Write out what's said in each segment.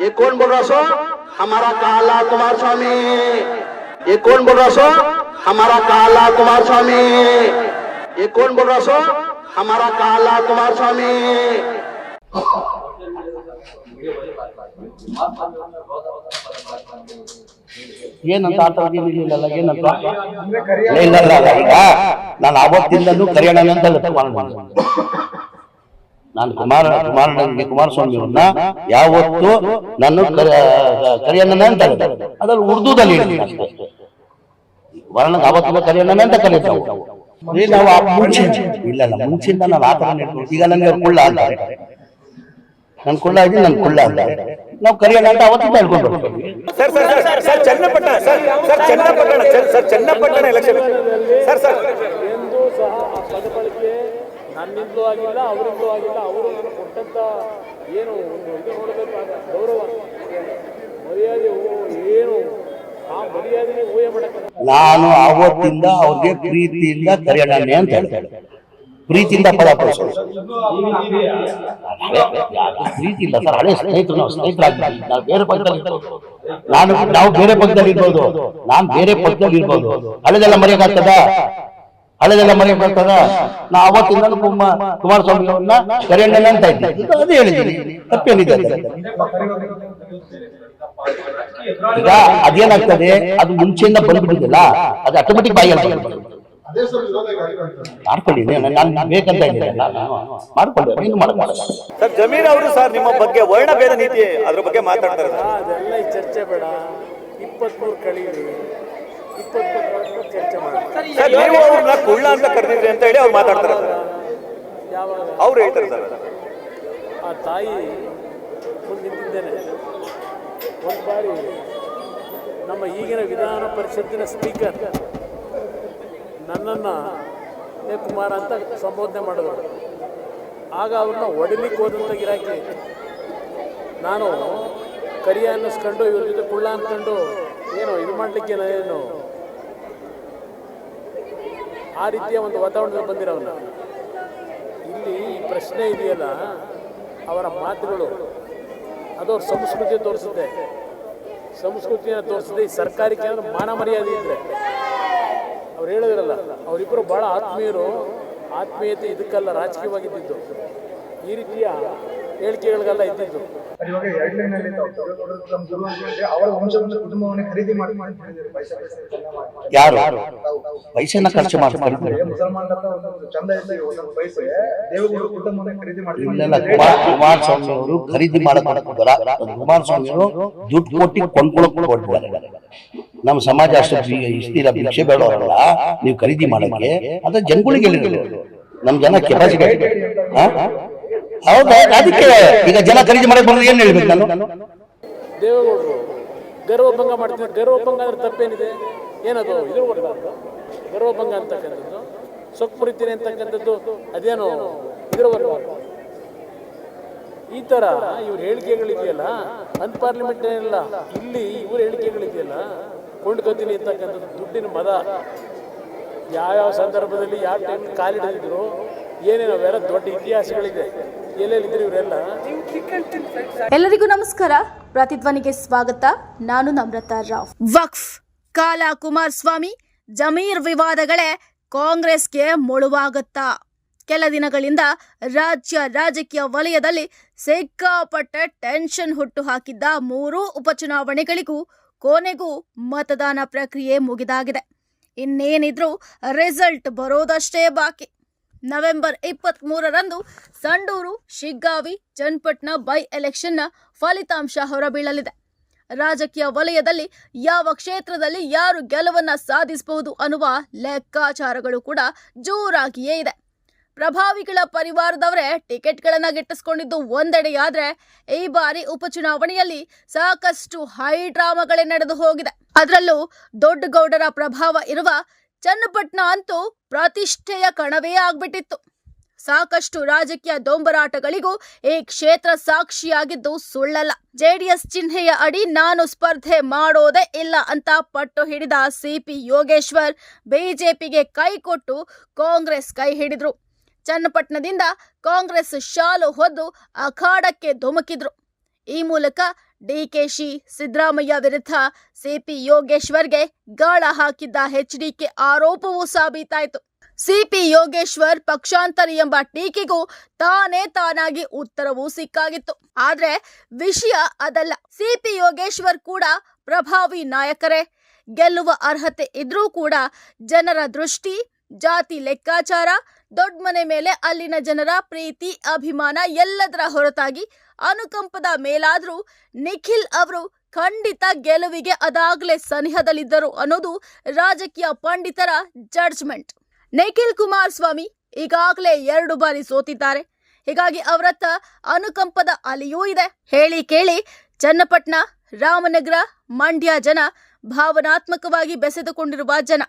ये कौन बोल रहा सो हमारा काला कुमार स्वामी ये कौन बोल रहा सो हमारा काला कुमार स्वामी ये कौन बोल रहा सो हमारा काला कुमार स्वामी ಏನಂತ ಆಟ ಆಡಿಲ್ಲ ಏನಂತ ಇಲ್ಲ ಇಲ್ಲ ಇಲ್ಲ ಈಗ ನಾನು ಅವತ್ತಿಂದಲೂ ಕರಿಯೋಣ ಅಂತ ಹೇಳುತ್ತೆ ಕುಮಾರಣ್ಣ. ನಾನು ಕುಮಾರ ಕುಮಾರ ಕುಮಾರಸ್ವಾಮಿ ಅವ್ರನ್ನ ಯಾವತ್ತು ನನ್ನ ಕರಿಯೋಣ ಅಂತ ಅದ್ರಲ್ಲಿ ಉರ್ದುದಲ್ಲಿ ಹೇಳಿದ್ದೀನಿ ವರ್ಣ ಕುಮಾರಣ್ಣಗೆ ಅವತ್ತಿಂದ ಕರಿಯೋಣ ಅಂತ ಕರೀತಾವು ನಾವು ಮುಂಚೆ ಇಲ್ಲ ಇಲ್ಲ ಮುಂಚಿಂದ ನಾನು ಆ ಥರ ಈಗ ನನಗೆ ಕುಳ್ಳ ಅಂತ ನನ್ ಕುಳ್ಳ ಇದ್ದೀನಿ ನನ್ ಕುಳ್ಳ ಅಂತ ನಾವು ಕರಿಯನ ಅಂತ ಅವತ್ತು ಹೇಳ್ಕೊಂಡು ಹೋಗ್ತೀವಿ. Sir sir sir sir Channapatna sir sir Channapatna sir sir Channapatna election sir sir. ಎಂದು ಸಹ ನನ್ನಿಂದಲೂ ಆಗಿಲ್ಲ, ಅವರಿಂದಲೂ ಆಗಿಲ್ಲ, ಅವರು ನಾನು ಕೊಟ್ಟಂತ ಏನು ಒಂದು ಇದು ನೋಡಬೇಕಾದ ಗೌರವ. ಮರ್ಯಾದೆ ಏನು, ಆ ಮರ್ಯಾದೆಗೆ ಊಹೆ ಮಾಡಕ್ಕೆ ನಾನು ಆವತ್ತಿಂದ ಅವ್ರಿಗೆ ಪ್ರೀತಿಯಿಂದ ಕರೆಯೋಣ ಅಂತ ಹೇಳ್ತಾಳೆ ಪ್ರೀತಿಯಿಂದ ಪದ ಬಳಸೋದು ಪ್ರೀತಿ ಇಲ್ಲ ಸರ್, ಹಳೆ ಸ್ನೇಹಿತರು, ನಾವು ಸ್ನೇಹಿತರಾಗಿ ನಾವು ಬೇರೆ ಪಕ್ಕದಲ್ಲಿ ನಾನು, ನಾವು ಬೇರೆ ಪಕ್ಕದಲ್ಲಿ ಇರ್ಬೋದು. ನಾನು ಬೇರೆ ಪಕ್ಕದಲ್ಲಿ ಇರ್ಬೋದು. ಹಳೆದೆಲ್ಲ ಮರೆಯಕ್ಕಾಗ್ತದ ಹಳೆದೆಲ್ಲ ಮರೆಯಕ್ಕಾಗ್ತದ ನಾ ಅವತ್ತಿಂದ ಕುಮ್ಮ ಕುಮಾರಸ್ವಾಮಿ ಅವ್ರನ್ನ ಕರೆಯಣ್ಣ ಅಂತ ಇದ್ದೀನಿ ಅದೇ ಹೇಳಿದ್ದೀನಿ. ತಪ್ಪೇನಿದೆ? ಈಗ ಅದೇನಾಗ್ತದೆ? ಅದು ಮುಂಚೆಯಿಂದ ಬಂದ್ಬಿಟ್ಟಿದೆಯಲ್ಲ ಅದು ಆಟೋಮೆಟಿಕ್ ಬಾಯಲ್ಲಿ. ಮಾಡ್ಕೊಳ್ಳಿ ನಾನು ಬೇಕಂತ ನಾನು ಮಾಡ್ಕೊಳ್ಳಿ ಸರ್ ಜಮೀರ್ ಅವರು ಸರ್ ನಿಮ್ಮ ಬಗ್ಗೆ ವರ್ಣ ಭೇದ ನೀತಿ ಅದ್ರ ಬಗ್ಗೆ ಮಾತಾಡ್ತಾರೆ ಸರ್. ಅದೆಲ್ಲ ಈ ಚರ್ಚೆ ಬೇಡ. ಇಪ್ಪತ್ಮೂರು ಕಳೀರಿ. ಸರ್ ನೀವು ಅವ್ರನ್ನ ಕುಳ್ಳ ಅಂತ ಕರೆದಿದ್ರಿ ಅಂತ ಹೇಳಿ ಅವ್ರು ಮಾತಾಡ್ತಾರೆ ಅವ್ರು ಹೇಳ್ತಾರೆ ಸರ್. ಆ ತಾಯಿ ಮುಂದೆ ನಿಂತಿದ್ದೇನೆ ಒಂದು ಬಾರಿ ನಮ್ಮ ಈಗಿನ ವಿಧಾನ ಪರಿಷತ್ತಿನ ಸ್ಪೀಕರ್ ನನ್ನನ್ನು ಏ ಕುಮಾರ ಅಂತ ಸಂಬೋಧನೆ ಮಾಡಿದ್ರು. ಆಗ ಅವ್ರನ್ನ ಒಡಲಿಕ್ಕೆ ಹೋದಂಥ ಗಿರಾಕಿ. ನಾನು ಕರಿಯ ಅನ್ನಿಸ್ಕೊಂಡು ಇವ್ರ ಜೊತೆ ಕುಳ್ಳ ಅಂದ್ಕೊಂಡು ಏನು ಇದು ಮಾಡಲಿಕ್ಕೆ ಏನು ಆ ರೀತಿಯ ಒಂದು ವಾತಾವರಣದಲ್ಲಿ ಬಂದಿರೋವನ್ನ ಇಲ್ಲಿ ಈ ಪ್ರಶ್ನೆ ಇದೆಯಲ್ಲ, ಅವರ ಮಾತುಗಳು, ಅದು ಅವ್ರ ಸಂಸ್ಕೃತಿ ತೋರಿಸುತ್ತೆ. ಸಂಸ್ಕೃತಿಯನ್ನು ತೋರಿಸುತ್ತೆ ಈ ಸರ್ಕಾರಕ್ಕೆ ಅಂದ್ರೆ ಮಾನ ಮರ್ಯಾದೆ ಇದ್ರೆ. ಅವ್ರು ಹೇಳೋದಿರಲ್ಲ ಅವರಿಬ್ಬರು ಭಾಳ ಆತ್ಮೀಯರು, ಆತ್ಮೀಯತೆ ಇದಕ್ಕೆಲ್ಲ ರಾಜಕೀಯವಾಗಿದ್ದಿದ್ದು. ಈ ರೀತಿಯ ಹೇಳಿಕೆಗಳಿಗೆಲ್ಲ ಇದ್ದಿದ್ದು. ಇವಾಗ ಎರಡು ಲೈನಲ್ಲಿ ನಮ್ಮ ಗುರುವಂತೆ ಅವರ ವಂಶದ ಕುಟುಂಬವನ್ನು ಖರೀದಿ ಮಾಡಿ ಪೈಸೆ ಪೈಸೆ ಮಾಡಿ. ಯಾರು? ಪೈಸೆನ ಖರ್ಚು ಮಾಡ್ತಾರೆ ಮುಸಲ್ಮಾನ್ ಹತ್ರ ಒಂದು ಚಂದ ಇತ್ತು. ಒಂದೊಂದು ಪೈಸೆ ದೇವಗುರು ಕುಟುಂಬವನ್ನು ಖರೀದಿ ಕುಮಾರ್ ಅವರು ಬರಲ್ಲ ಅವರು ದುಡ್ಡು ಕೊಟ್ಟು ಕೊಂಡ್ಕೊಳ್ಳೋಕೆ ನಮ್ಮ ಸಮಾಜ ಅಷ್ಟೇ ಇಷ್ಟಿರ ಭಿಕ್ಷೆ ಬೇಡವರಲ್ಲ. ನೀವು ಖರೀದಿ ಮಾಡಕ್ಕೆ ಅದ ಜನಗಳಿಗೆ ಹೇಳಿರೋದು. ನಮ್ ಜನ ಕೆಪಾಸಿಟಿ ಹೌದಾ? ಅದಕ್ಕೆ ಈಗ ಜನ ಖರೀದಿ ಮಾಡಕ್ ಬಂದ್ರೆ ಏನ್ ಹೇಳ್ಬೇಕು ನಾನು? ದೇವೇಗೌಡರು, ಗರ್ವಭಂಗ ಮಾಡ್ತಿದ್ದಾರೆ. ಗರ್ವಭಂಗ ಅಂದ್ರೆ ತಪ್ಪೇನಿದೆ? ಏನದು? ಇದು ಗರ್ವಭಂಗ ಅಂತಕ್ಕಂಥದ್ದು ಸೊಕ್ಕು ಮುರಿತೀನಿ ಅಂತಕ್ಕಂಥದ್ದು ಅದೇನು ಇದ್ರವರೆಗೂ ಈ ಥರ ಇವ್ರ ಹೇಳಿಕೆಗಳಿದೆಯಲ್ಲ ಅನ್ಪಾರ್ಲಿಮೆಂಟ್ ಏನಿಲ್ಲ. ಇಲ್ಲಿ ಇವ್ರ ಹೇಳಿಕೆಗಳಿದೆಯಲ್ಲ, ಕೊಂಡ್ಕೋತೀನಿ ಅಂತಕ್ಕಂಥದ್ದು ದುಡ್ಡಿನ ಮದ. ಯಾವ್ಯಾವ ಸಂದರ್ಭದಲ್ಲಿ, ಯಾವ ಟೈಮ್ ಕಾಲಿಡಿದ್ರು ಏನೇನೋ ಅವೆಲ್ಲ ದೊಡ್ಡ ಇತಿಹಾಸಗಳಿದೆ. ಎಲ್ಲರಿಗೂ ನಮಸ್ಕಾರ. ಪ್ರತಿಧ್ವನಿಗೆ ಸ್ವಾಗತ. ನಾನು ನಮ್ರತಾ ರಾವ್. ವಕ್ಫ್ ಕಾಲಾ ಕುಮಾರಸ್ವಾಮಿ ಜಮೀರ್ ವಿವಾದಗಳೇ ಕಾಂಗ್ರೆಸ್ಗೆ ಮುಳುವಾಗುತ್ತಾ. ಕೆಲ ದಿನಗಳಿಂದ ರಾಜ್ಯ ರಾಜಕೀಯ ವಲಯದಲ್ಲಿ ಸಿಕ್ಕಾಪಟ್ಟೆ ಟೆನ್ಷನ್ ಹುಟ್ಟು ಹಾಕಿದ್ದ ಮೂರೂ ಉಪಚುನಾವಣೆಗಳಿಗೂ ಕೊನೆಗೂ ಮತದಾನ ಪ್ರಕ್ರಿಯೆ ಮುಗಿದಾಗಿದೆ. ಇನ್ನೇನಿದ್ರೂ ರಿಸಲ್ಟ್ ಬರೋದಷ್ಟೇ ಬಾಕಿ. ನವೆಂಬರ್ ಇಪ್ಪತ್ತ್ ಮೂರರಂದು ಸಂಡೂರು, ಶಿಗ್ಗಾವಿ ಜನ್ಪಟ್ನ ಬೈ ಎಲೆಕ್ಷನ್ನ ಫಲಿತಾಂಶ ಹೊರಬೀಳಲಿದೆ. ರಾಜಕೀಯ ವಲಯದಲ್ಲಿ ಯಾವ ಕ್ಷೇತ್ರದಲ್ಲಿ ಯಾರು ಗೆಲುವನ್ನ ಸಾಧಿಸಬಹುದು ಅನ್ನುವ ಲೆಕ್ಕಾಚಾರಗಳು ಕೂಡ ಜೋರಾಗಿಯೇ ಇದೆ. ಪ್ರಭಾವಿಗಳ ಪರಿವಾರದವರೇ ಟಿಕೆಟ್ಗಳನ್ನು ಗಿಟ್ಟಿಸ್ಕೊಂಡಿದ್ದು ಒಂದೆಡೆಯಾದರೆ ಈ ಬಾರಿ ಉಪಚುನಾವಣೆಯಲ್ಲಿ ಸಾಕಷ್ಟು ಹೈ ಡ್ರಾಮಾಗಳೇ ನಡೆದು ಹೋಗಿದೆ. ಅದರಲ್ಲೂ ದೊಡ್ಡಗೌಡರ ಪ್ರಭಾವ ಇರುವ ಚನ್ನಪಟ್ಟಣ ಅಂತೂ ಪ್ರತಿಷ್ಠೆಯ ಕಣವೇ ಆಗ್ಬಿಟ್ಟಿತ್ತು. ಸಾಕಷ್ಟು ರಾಜಕೀಯ ದೊಂಬರಾಟಗಳಿಗೂ ಈ ಕ್ಷೇತ್ರ ಸಾಕ್ಷಿಯಾಗಿದ್ದು ಸುಳ್ಳಲ್ಲ. ಜೆಡಿಎಸ್ ಚಿಹ್ನೆಯ ಅಡಿ ನಾನು ಸ್ಪರ್ಧೆ ಮಾಡೋದೇ ಇಲ್ಲ ಅಂತ ಪಟ್ಟು ಹಿಡಿದ ಸಿಪಿ ಯೋಗೇಶ್ವರ್ ಬಿಜೆಪಿಗೆ ಕೈ ಕೊಟ್ಟು ಕಾಂಗ್ರೆಸ್ ಕೈ ಹಿಡಿದ್ರು. ಚನ್ನಪಟ್ಟಣದಿಂದ ಕಾಂಗ್ರೆಸ್ ಶಾಲು ಹೊದ್ದು ಅಖಾಡಕ್ಕೆ ಧುಮುಕಿದ್ರು. ಈ ಮೂಲಕ ಡಿಕೆಶಿ ಸಿದ್ದರಾಮಯ್ಯ ವಿರುದ್ಧ ಸಿಪಿ ಯೋಗೇಶ್ವರ್ಗೆ ಗಾಳ ಹಾಕಿದ್ದ ಎಚ್ಡಿಕೆ ಆರೋಪವೂ ಸಾಬೀತಾಯಿತು. ಸಿಪಿ ಯೋಗೇಶ್ವರ್ ಪಕ್ಷಾಂತರಿ ಎಂಬ ಟೀಕೆಗೂ ತಾನೇ ತಾನಾಗಿ ಉತ್ತರವೂ ಸಿಕ್ಕಾಗಿತ್ತು. ಆದ್ರೆ ವಿಷಯ ಅದಲ್ಲ. ಸಿಪಿ ಯೋಗೇಶ್ವರ್ ಕೂಡ ಪ್ರಭಾವಿ ನಾಯಕರೇ. ಗೆಲ್ಲುವ ಅರ್ಹತೆ ಇದ್ರೂ ಕೂಡ ಜನರ ದೃಷ್ಟಿ, ಜಾತಿ ಲೆಕ್ಕಾಚಾರ, ದೊಡ್ಡ ಮನೆ ಮೇಲೆ ಅಲ್ಲಿನ ಜನರ ಪ್ರೀತಿ, ಅಭಿಮಾನ ಎಲ್ಲದರ ಹೊರತಾಗಿ ಅನುಕಂಪದ ಮೇಲಾದ್ರೂ ನಿಖಿಲ್ ಅವರು ಖಂಡಿತ ಗೆಲುವಿಗೆ ಅದಾಗಲೇ ಸನಿಹದಲ್ಲಿದ್ದರು ಅನ್ನೋದು ರಾಜಕೀಯ ಪಂಡಿತರ ಜಡ್ಜ್ಮೆಂಟ್ ನಿಖಿಲ್ ಕುಮಾರಸ್ವಾಮಿ ಈಗಾಗಲೇ ಎರಡು ಬಾರಿ ಸೋತಿದ್ದಾರೆ. ಹೀಗಾಗಿ ಅವರತ್ತ ಅನುಕಂಪದ ಅಲೆಯೂ ಇದೆ. ಹೇಳಿ ಕೇಳಿ, ಚನ್ನಪಟ್ಟಣ, ರಾಮನಗರ ಮಂಡ್ಯ ಜನ ಭಾವನಾತ್ಮಕವಾಗಿ ಬೆಸೆದುಕೊಂಡಿರುವ ಜನ.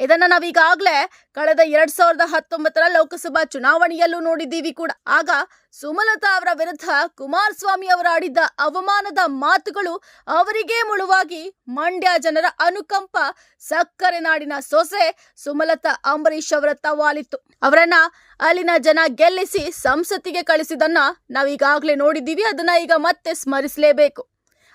ಇದನ್ನ ನಾವೀಗಾಗಲೇ ಕಳೆದ ಎರಡ್ ಸಾವಿರದ ಹತ್ತೊಂಬತ್ತರ ಲೋಕಸಭಾ ಚುನಾವಣೆಯಲ್ಲೂ ನೋಡಿದ್ದೀವಿ ಕೂಡ. ಆಗ ಸುಮಲತಾ ಅವರ ವಿರುದ್ಧ ಕುಮಾರಸ್ವಾಮಿ ಅವರು ಆಡಿದ್ದ ಅವಮಾನದ ಮಾತುಗಳು ಅವರಿಗೇ ಮುಳುವಾಗಿ ಮಂಡ್ಯ ಜನರ ಅನುಕಂಪ ಸಕ್ಕರೆ ನಾಡಿನ ಸೊಸೆ ಸುಮಲತಾ ಅಂಬರೀಶ್ ಅವರ ತವಾಲಿತ್ತು. ಅವರನ್ನ ಅಲ್ಲಿನ ಜನ ಗೆಲ್ಲಿಸಿ ಸಂಸತ್ತಿಗೆ ಕಳಿಸಿದನ್ನ ನಾವೀಗಾಗಲೇ ನೋಡಿದ್ದೀವಿ. ಅದನ್ನ ಈಗ ಮತ್ತೆ ಸ್ಮರಿಸಲೇಬೇಕು.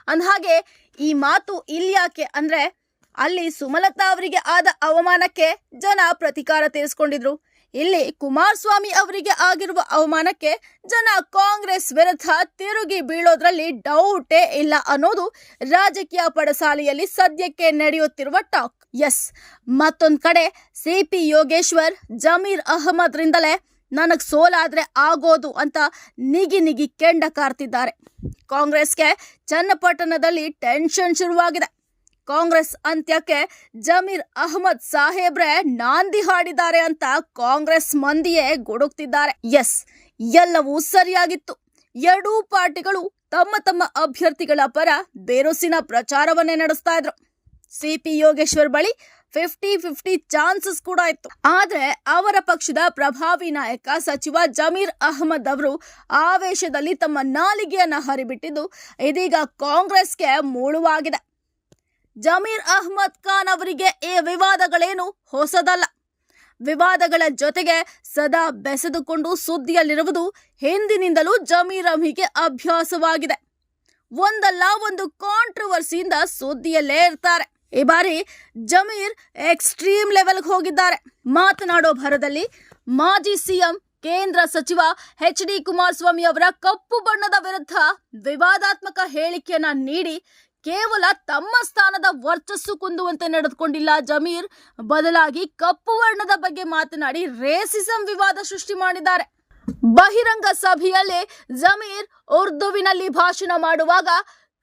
ಅಂದಹಾಗೆ ಈ ಮಾತು ಇಲ್ಯಾಕೆ ಅಂದ್ರೆ ಅಲ್ಲಿ ಸುಮಲತಾ ಅವರಿಗೆ ಆದ ಅವಮಾನಕ್ಕೆ ಜನ ಪ್ರತಿಕಾರ ತೀರಿಸಿಕೊಂಡಿದ್ರು. ಇಲ್ಲಿ ಕುಮಾರಸ್ವಾಮಿ ಅವರಿಗೆ ಆಗಿರುವ ಅವಮಾನಕ್ಕೆ ಜನ ಕಾಂಗ್ರೆಸ್ ವಿರುದ್ಧ ತಿರುಗಿ ಬೀಳೋದ್ರಲ್ಲಿ ಡೌಟೇ ಇಲ್ಲ ಅನ್ನೋದು ರಾಜಕೀಯ ಪಡಸಾಲೆಯಲ್ಲಿ ಸದ್ಯಕ್ಕೆ ನಡೆಯುತ್ತಿರುವ ಟಾಕ್. ಎಸ್. ಮತ್ತೊಂದು ಕಡೆ ಸಿಪಿ ಯೋಗೇಶ್ವರ್, ಜಮೀರ್ ಅಹಮದ್ರಿಂದಲೇ ನನಗೆ ಸೋಲಾದ್ರೆ ಆಗೋದು ಅಂತ ನಿಗಿ ನಿಗಿ ಕೆಂಡ ಕಾರ್ತಿದ್ದಾರೆ. ಕಾಂಗ್ರೆಸ್ಗೆ ಚನ್ನಪಟ್ಟಣದಲ್ಲಿ ಟೆನ್ಷನ್ ಶುರುವಾಗಿದೆ. ಕಾಂಗ್ರೆಸ್ ಅಂತ್ಯಕ್ಕೆ ಜಮೀರ್ ಅಹಮದ್ ಸಾಹೇಬ್ರೆ ನಾಂದಿ ಹಾಡಿದ್ದಾರೆ ಅಂತ ಕಾಂಗ್ರೆಸ್ ಮಂದಿಯೇ ಗುಡುಕ್ತಿದ್ದಾರೆ. ಎಸ್, ಎಲ್ಲವೂ ಸರಿಯಾಗಿತ್ತು. ಎರಡೂ ಪಾರ್ಟಿಗಳು ತಮ್ಮ ತಮ್ಮ ಅಭ್ಯರ್ಥಿಗಳ ಪರ ಬೇರುಸಿನ ಪ್ರಚಾರವನ್ನೇ ನಡೆಸ್ತಾ ಇದ್ರು. ಸಿಪಿ ಯೋಗೇಶ್ವರ್ ಬಳಿ ಫಿಫ್ಟಿ ಫಿಫ್ಟಿ ಚಾನ್ಸಸ್ ಕೂಡ ಇತ್ತು. ಆದ್ರೆ ಅವರ ಪಕ್ಷದ ಪ್ರಭಾವಿ ನಾಯಕ ಸಚಿವ ಜಮೀರ್ ಅಹಮದ್ ಅವರು ಆವೇಶದಲ್ಲಿ ತಮ್ಮ ನಾಲಿಗೆಯನ್ನ ಹರಿಬಿಟ್ಟಿದ್ದು ಇದೀಗ ಕಾಂಗ್ರೆಸ್ಗೆ ಮೂಳುವಾಗಿದೆ. ಜಮೀರ್ ಅಹ್ಮದ್ ಖಾನ್ ಅವರಿಗೆ ಈ ವಿವಾದಗಳೇನು ಹೊಸದಲ್ಲ. ವಿವಾದಗಳ ಜೊತೆಗೆ ಸದಾ ಬೆಸೆದುಕೊಂಡು ಸುದ್ದಿಯಲ್ಲಿರುವುದು ಹಿಂದಿನಿಂದಲೂ ಜಮೀರ್ ಅಹ್ಮಿಗೆ ಅಭ್ಯಾಸವಾಗಿದೆ. ಒಂದಲ್ಲ ಒಂದು ಕಾಂಟ್ರವರ್ಸಿಯಿಂದ ಸುದ್ದಿಯಲ್ಲೇ ಇರ್ತಾರೆ. ಈ ಬಾರಿ ಜಮೀರ್ ಎಕ್ಸ್ಟ್ರೀಮ್ ಲೆವೆಲ್ಗೆ ಹೋಗಿದ್ದಾರೆ. ಮಾತನಾಡೋ ಭರದಲ್ಲಿ ಮಾಜಿ ಸಿಎಂ, ಕೇಂದ್ರ ಸಚಿವ ಎಚ್ ಡಿ ಕುಮಾರಸ್ವಾಮಿ ಅವರ ಕಪ್ಪು ಬಣ್ಣದ ವಿರುದ್ಧ ವಿವಾದಾತ್ಮಕ ಹೇಳಿಕೆಯನ್ನ ನೀಡಿ ಕೇವಲ ತಮ್ಮ ಸ್ಥಾನದ ವರ್ಚಸ್ಸು ಕುಂದುವಂತೆ ನಡೆದುಕೊಂಡಿಲ್ಲ ಜಮೀರ್. ಬದಲಾಗಿ ಕಪ್ಪು ವರ್ಣದ ಬಗ್ಗೆ ಮಾತನಾಡಿ ರೇಸಿಸಂ ವಿವಾದ ಸೃಷ್ಟಿ ಮಾಡಿದ್ದಾರೆ. ಬಹಿರಂಗ ಸಭೆಯಲ್ಲಿ ಜಮೀರ್ ಉರ್ದುವಿನಲ್ಲಿ ಭಾಷಣ ಮಾಡುವಾಗ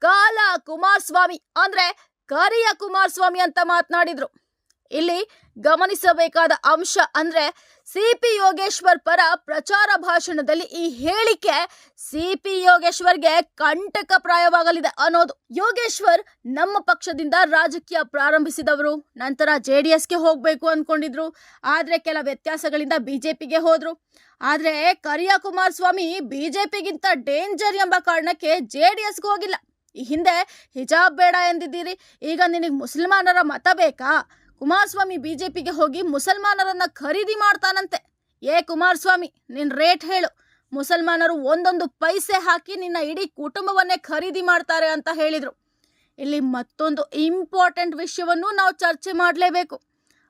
ಕಾಲ ಕುಮಾರಸ್ವಾಮಿ ಅಂದ್ರೆ ಕರಿಯ ಕುಮಾರಸ್ವಾಮಿ ಅಂತ ಮಾತನಾಡಿದ್ರು. ಇಲ್ಲಿ ಗಮನಿಸಬೇಕಾದ ಅಂಶ ಅಂದ್ರೆ ಸಿಪಿ ಯೋಗೇಶ್ವರ್ ಪರ ಪ್ರಚಾರ ಭಾಷಣದಲ್ಲಿ ಈ ಹೇಳಿಕೆ ಸಿಪಿ ಯೋಗೇಶ್ವರ್ಗೆ ಕಂಟಕಪ್ರಾಯವಾಗಲಿದೆ ಅನ್ನೋದು. ಯೋಗೇಶ್ವರ್ ನಮ್ಮ ಪಕ್ಷದಿಂದ ರಾಜಕೀಯ ಪ್ರಾರಂಭಿಸಿದವರು. ನಂತರ ಜೆ ಡಿ ಎಸ್ಗೆ ಹೋಗಬೇಕು ಅನ್ಕೊಂಡಿದ್ರು. ಆದ್ರೆ ಕೆಲ ವ್ಯತ್ಯಾಸಗಳಿಂದ ಬಿಜೆಪಿಗೆ ಹೋದ್ರು. ಆದ್ರೆ ಕರಿಯ ಕುಮಾರಸ್ವಾಮಿ ಬಿಜೆಪಿಗಿಂತ ಡೇಂಜರ್ ಎಂಬ ಕಾರಣಕ್ಕೆ ಜೆ ಡಿ ಎಸ್ಗೆ ಹೋಗಿಲ್ಲ. ಈ ಹಿಂದೆ ಹಿಜಾಬ್ ಬೇಡ ಎಂದಿದ್ದೀರಿ. ಈಗ ನಿನಗೆ ಮುಸಲ್ಮಾನರ ಮತ ಬೇಕಾ? ಕುಮಾರಸ್ವಾಮಿ ಬಿಜೆಪಿಗೆ ಹೋಗಿ ಮುಸಲ್ಮಾನರನ್ನ ಖರೀದಿ ಮಾಡ್ತಾನಂತೆ. ಏ ಕುಮಾರಸ್ವಾಮಿ, ನಿನ್ ರೇಟ್ ಹೇಳು. ಮುಸಲ್ಮಾನರು ಒಂದೊಂದು ಪೈಸೆ ಹಾಕಿ ನಿನ್ನ ಇಡೀ ಕುಟುಂಬವನ್ನೇ ಖರೀದಿ ಮಾಡ್ತಾರೆ ಅಂತ ಹೇಳಿದ್ರು. ಇಲ್ಲಿ ಮತ್ತೊಂದು ಇಂಪಾರ್ಟೆಂಟ್ ವಿಷಯವನ್ನು ನಾವು ಚರ್ಚೆ ಮಾಡಲೇಬೇಕು.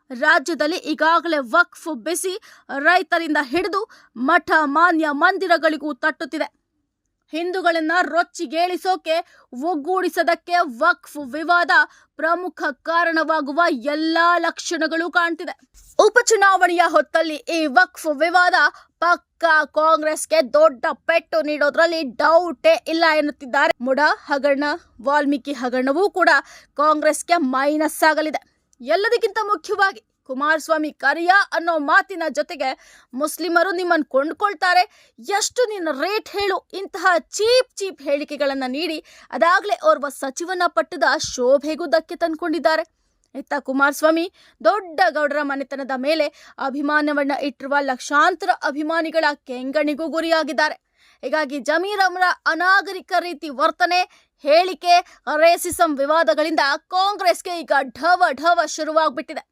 ರಾಜ್ಯದಲ್ಲಿ ಈಗಾಗಲೇ ವಕ್ಫ್ ಬಿಸಿ, ರೈತರಿಂದ ಹಿಡಿದು ಮಠ, ಮಾನ್ಯ ಮಂದಿರಗಳಿಗೂ ತಟ್ಟುತ್ತಿದೆ. ಹಿಂದೂಗಳನ್ನ ರೊಚ್ಚಿಗೇಳಿಸೋಕೆ, ಒಗ್ಗೂಡಿಸದಕ್ಕೆ ವಕ್ಫ್, ವಿವಾದ ಪ್ರಮುಖ ಕಾರಣವಾಗುವ ಎಲ್ಲಾ ಲಕ್ಷಣಗಳು ಕಾಣ್ತಿದೆ. ಉಪಚುನಾವಣೆಯ ಹೊತ್ತಲ್ಲಿ ಈ ವಕ್ಫ್, ವಿವಾದ ಪಕ್ಕಾ ಕಾಂಗ್ರೆಸ್ಗೆ ದೊಡ್ಡ ಪೆಟ್ಟು ನೀಡೋದ್ರಲ್ಲಿ ಡೌಟೇ ಇಲ್ಲ ಎನ್ನುತ್ತಿದ್ದಾರೆ. ಮುಡ ಹಗರಣ, ವಾಲ್ಮೀಕಿ ಹಗರಣವೂ ಕೂಡ ಕಾಂಗ್ರೆಸ್ಗೆ ಮೈನಸ್ ಆಗಲಿದೆ. ಎಲ್ಲದಕ್ಕಿಂತ ಮುಖ್ಯವಾಗಿ ಕುಮಾರಸ್ವಾಮಿ ಕರಿಯ ಅನ್ನೋ ಮಾತಿನ ಜೊತೆಗೆ ಮುಸ್ಲಿಮರು ನಿಮ್ಮನ್ನು ಕೊಂಡ್ಕೊಳ್ತಾರೆ. ಎಷ್ಟು ನಿನ್ನ ರೇಟ್ ಹೇಳು, ಇಂತಹ ಚೀಪ್ ಚೀಪ್ ಹೇಳಿಕೆಗಳನ್ನು ನೀಡಿ ಅದಾಗಲೇ ಓರ್ವ ಸಚಿವನ ಪಟ್ಟದ ಶೋಭೆಗೂ ಧಕ್ಕೆ ತಂದ್ಕೊಂಡಿದ್ದಾರೆ. ಇತ್ತ ಕುಮಾರಸ್ವಾಮಿ ದೊಡ್ಡ ಗೌಡರ ಮನೆತನದ ಮೇಲೆ ಅಭಿಮಾನವನ್ನ ಇಟ್ಟಿರುವ ಲಕ್ಷಾಂತರ ಅಭಿಮಾನಿಗಳ ಕೆಂಗಣಿಗೂ ಗುರಿಯಾಗಿದ್ದಾರೆ. ಹೀಗಾಗಿ ಜಮೀರ್ ಅವರ ಅನಾಗರಿಕ ರೀತಿ ವರ್ತನೆ, ಹೇಳಿಕೆ, ರೇಸಿಸಂ ವಿವಾದಗಳಿಂದ ಕಾಂಗ್ರೆಸ್ಗೆ ಈಗ ಢವ ಢವ ಶುರುವಾಗ್ಬಿಟ್ಟಿದೆ.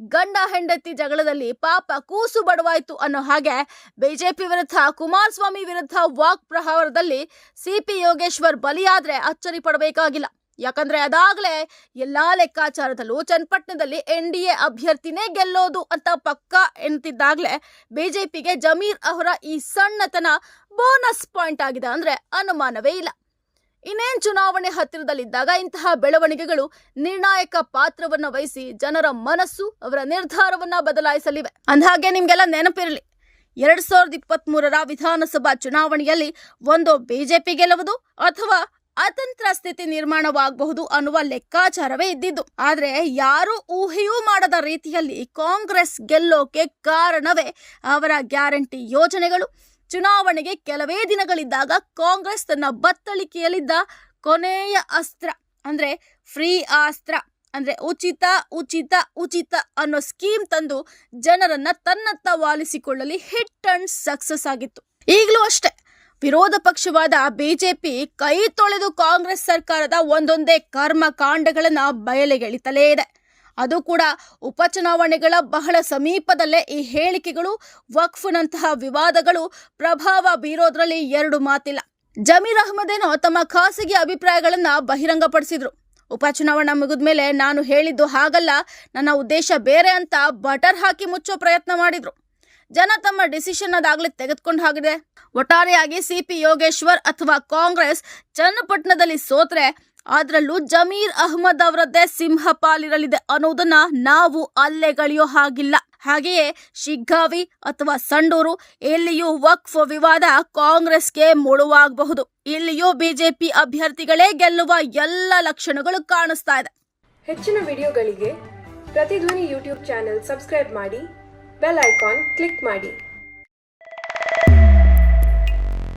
ಗಂಡ ಹೆಂಡತಿ ಜಗಳದಲ್ಲಿ ಪಾಪ ಕೂಸು ಬಡವಾಯ್ತು ಅನ್ನೋ ಹಾಗೆ ಬಿಜೆಪಿ ವಿರುದ್ಧ, ಕುಮಾರಸ್ವಾಮಿ ವಿರುದ್ಧ ವಾಕ್ ಪ್ರಹಾರದಲ್ಲಿ ಸಿಪಿ ಯೋಗೇಶ್ವರ್ ಬಲಿಯಾದ್ರೆ ಅಚ್ಚರಿ ಪಡಬೇಕಾಗಿಲ್ಲ. ಯಾಕಂದ್ರೆ ಅದಾಗಲೇ ಎಲ್ಲಾ ಲೆಕ್ಕಾಚಾರದಲ್ಲೂ ಚನ್ನಪಟ್ಟಣದಲ್ಲಿ ಎನ್ ಡಿ ಎ ಅಭ್ಯರ್ಥಿನೇ ಗೆಲ್ಲೋದು ಅಂತ ಪಕ್ಕಾ ಎನ್ತಿದ್ದಾಗಲೇ ಬಿಜೆಪಿಗೆ ಜಮೀರ್ ಅವರ ಈ ಸಣ್ಣತನ ಬೋನಸ್ ಪಾಯಿಂಟ್ ಆಗಿದೆ ಅಂದ್ರೆ ಅನುಮಾನವೇ ಇಲ್ಲ. ಇನ್ನೇನ್ ಚುನಾವಣೆ ಹತ್ತಿರದಲ್ಲಿದ್ದಾಗ ಇಂತಹ ಬೆಳವಣಿಗೆಗಳು ನಿರ್ಣಾಯಕ ಪಾತ್ರವನ್ನು ವಹಿಸಿ ಜನರ ಮನಸ್ಸು ಅವರ ನಿರ್ಧಾರವನ್ನ ಬದಲಾಯಿಸಲಿವೆ. ಅಂದಹಾಗೆ ನಿಮ್ಗೆಲ್ಲ ನೆನಪಿರಲಿ, ಎರಡ್ ಸಾವಿರದ ಇಪ್ಪತ್ತ್ ಮೂರರ ವಿಧಾನಸಭಾ ಚುನಾವಣೆಯಲ್ಲಿ ಒಂದು ಬಿಜೆಪಿ ಗೆಲ್ಲುವುದು ಅಥವಾ ಅತಂತ್ರ ಸ್ಥಿತಿ ನಿರ್ಮಾಣವಾಗಬಹುದು ಅನ್ನುವ ಲೆಕ್ಕಾಚಾರವೇ ಇದ್ದಿದ್ದು. ಆದ್ರೆ ಯಾರು ಊಹೆಯೂ ಮಾಡದ ರೀತಿಯಲ್ಲಿ ಕಾಂಗ್ರೆಸ್ ಗೆಲ್ಲೋಕೆ ಕಾರಣವೇ ಅವರ ಗ್ಯಾರಂಟಿ ಯೋಜನೆಗಳು. ಚುನಾವಣೆಗೆ ಕೆಲವೇ ದಿನಗಳಿದ್ದಾಗ ಕಾಂಗ್ರೆಸ್ ತನ್ನ ಬತ್ತಳಿಕೆಯಲ್ಲಿದ್ದ ಕೊನೆಯ ಅಸ್ತ್ರ, ಅಂದ್ರೆ ಫ್ರೀ ಅಸ್ತ್ರ, ಅಂದ್ರೆ ಉಚಿತ ಉಚಿತ ಉಚಿತ ಅನ್ನೋ ಸ್ಕೀಮ್ ತಂದು ಜನರನ್ನ ತನ್ನತ್ತ ವಾಲಿಸಿಕೊಳ್ಳಲಿ ಹಿಟ್ ಅಂಡ್ ಸಕ್ಸಸ್ ಆಗಿತ್ತು. ಈಗಲೂ ಅಷ್ಟೇ, ವಿರೋಧ ಪಕ್ಷವಾದ ಬಿಜೆಪಿ ಕೈ ತೊಳೆದು ಕಾಂಗ್ರೆಸ್ ಸರ್ಕಾರದ ಒಂದೊಂದೇ ಕರ್ಮಕಾಂಡಗಳನ್ನ ಬಯಲಿಗೆಳಿತಲೇ ಇದೆ. ಅದು ಕೂಡ ಉಪಚುನಾವಣೆಗಳ ಬಹಳ ಸಮೀಪದಲ್ಲೇ ಈ ಹೇಳಿಕೆಗಳು, ವಕ್ಫ್ನಂತಹ ವಿವಾದಗಳು ಪ್ರಭಾವ ಬೀರೋದ್ರಲ್ಲಿ ಎರಡು ಮಾತಿಲ್ಲ. ಜಮೀರ್ ಅಹ್ಮದೇನೋ ತಮ್ಮ ಖಾಸಗಿ ಅಭಿಪ್ರಾಯಗಳನ್ನ ಬಹಿರಂಗಪಡಿಸಿದ್ರು. ಮುಗಿದ ಮೇಲೆ ನಾನು ಹೇಳಿದ್ದು ಹಾಗಲ್ಲ, ನನ್ನ ಉದ್ದೇಶ ಬೇರೆ ಅಂತ ಬಟರ್ ಹಾಕಿ ಮುಚ್ಚೋ ಪ್ರಯತ್ನ ಮಾಡಿದ್ರು. ಜನ ತಮ್ಮ ಡಿಸಿಷನ್ ಅದಾಗ್ಲೇ ತೆಗೆದುಕೊಂಡು ಹಾಗಿದೆ. ಒಟ್ಟಾರೆಯಾಗಿ ಸಿಪಿ ಯೋಗೇಶ್ವರ್ ಅಥವಾ ಕಾಂಗ್ರೆಸ್ ಚನ್ನಪಟ್ಟಣದಲ್ಲಿ ಸೋತ್ರೆ ಅದರಲ್ಲೂ ಜಮೀರ್ ಅಹ್ಮದ್ ಅವರದ್ದೇ ಸಿಂಹ ಪಾಲಿರಲಿದೆ ಅನ್ನೋದನ್ನ ನಾವು ಅಲ್ಲೆಗಳಿಯೋ ಹಾಗಿಲ್ಲ. ಹಾಗೆಯೇ ಶಿಗ್ಗಾವಿ ಅಥವಾ ಸಂಡೂರು ಇಲ್ಲಿಯೂ ವಕ್ಫ್ ವಿವಾದ ಕಾಂಗ್ರೆಸ್ಗೆ ಮುಳುವಾಗಬಹುದು. ಇಲ್ಲಿಯೂ ಬಿಜೆಪಿ ಅಭ್ಯರ್ಥಿಗಳೇ ಗೆಲ್ಲುವ ಎಲ್ಲ ಲಕ್ಷಣಗಳು ಕಾಣಿಸ್ತಾ ಇದೆ. ಹೆಚ್ಚಿನ ವಿಡಿಯೋಗಳಿಗೆ ಪ್ರತಿಧ್ವನಿ ಯೂಟ್ಯೂಬ್ ಚಾನೆಲ್ ಸಬ್ಸ್ಕ್ರೈಬ್ ಮಾಡಿ, ಬೆಲ್ ಐಕಾನ್ ಕ್ಲಿಕ್ ಮಾಡಿ.